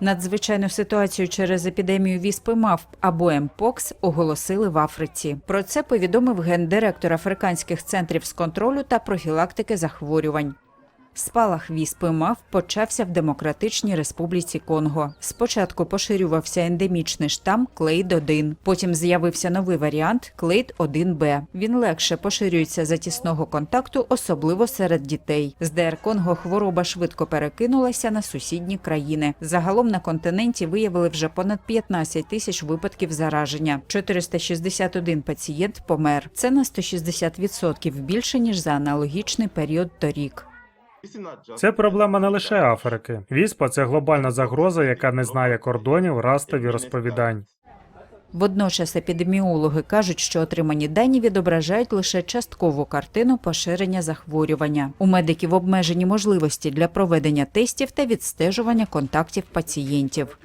Надзвичайну ситуацію через епідемію віспи мавп або МПОКС оголосили в Африці. Про це повідомив гендиректор африканських центрів з контролю та профілактики захворювань. Спалах віспи мав почався в Демократичній Республіці Конго. Спочатку поширювався ендемічний штам Клейд 1 Потім з'явився новий варіант Клейд 1 б Він легше поширюється за тісного контакту, особливо серед дітей. З ДР Конго хвороба швидко перекинулася на сусідні країни. Загалом на континенті виявили вже понад 15 тисяч випадків зараження. 461 пацієнт помер. Це на 160% більше ніж за аналогічний період торік. Це проблема не лише Африки. Віспа це глобальна загроза, яка не знає кордонів, растів і розповідань. Водночас епідеміологи кажуть, що отримані дані відображають лише часткову картину поширення захворювання. У медиків обмежені можливості для проведення тестів та відстежування контактів пацієнтів.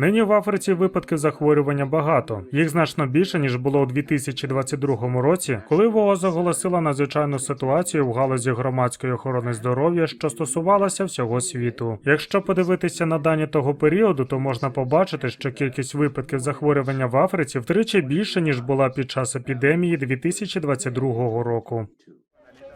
Нині в Африці випадків захворювання багато. Їх значно більше ніж було у 2022 році, коли ВООЗ оголосила надзвичайну ситуацію в галузі громадської охорони здоров'я, що стосувалася всього світу. Якщо подивитися на дані того періоду, то можна побачити, що кількість випадків захворювання в Африці втричі більше ніж була під час епідемії 2022 року.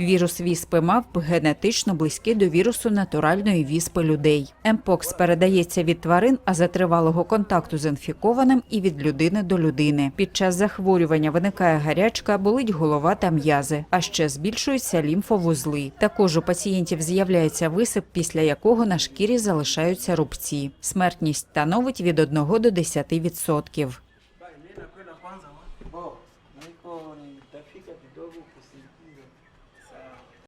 Вірус віспи мавп генетично близький до вірусу натуральної віспи людей. Емпокс передається від тварин, а за тривалого контакту з інфікованим і від людини до людини. Під час захворювання виникає гарячка, болить голова та м'язи, а ще збільшуються лімфовузли. Також у пацієнтів з'являється висип, після якого на шкірі залишаються рубці. Смертність становить від 1 до 10%. Niko nitafika kidogo kusikia So.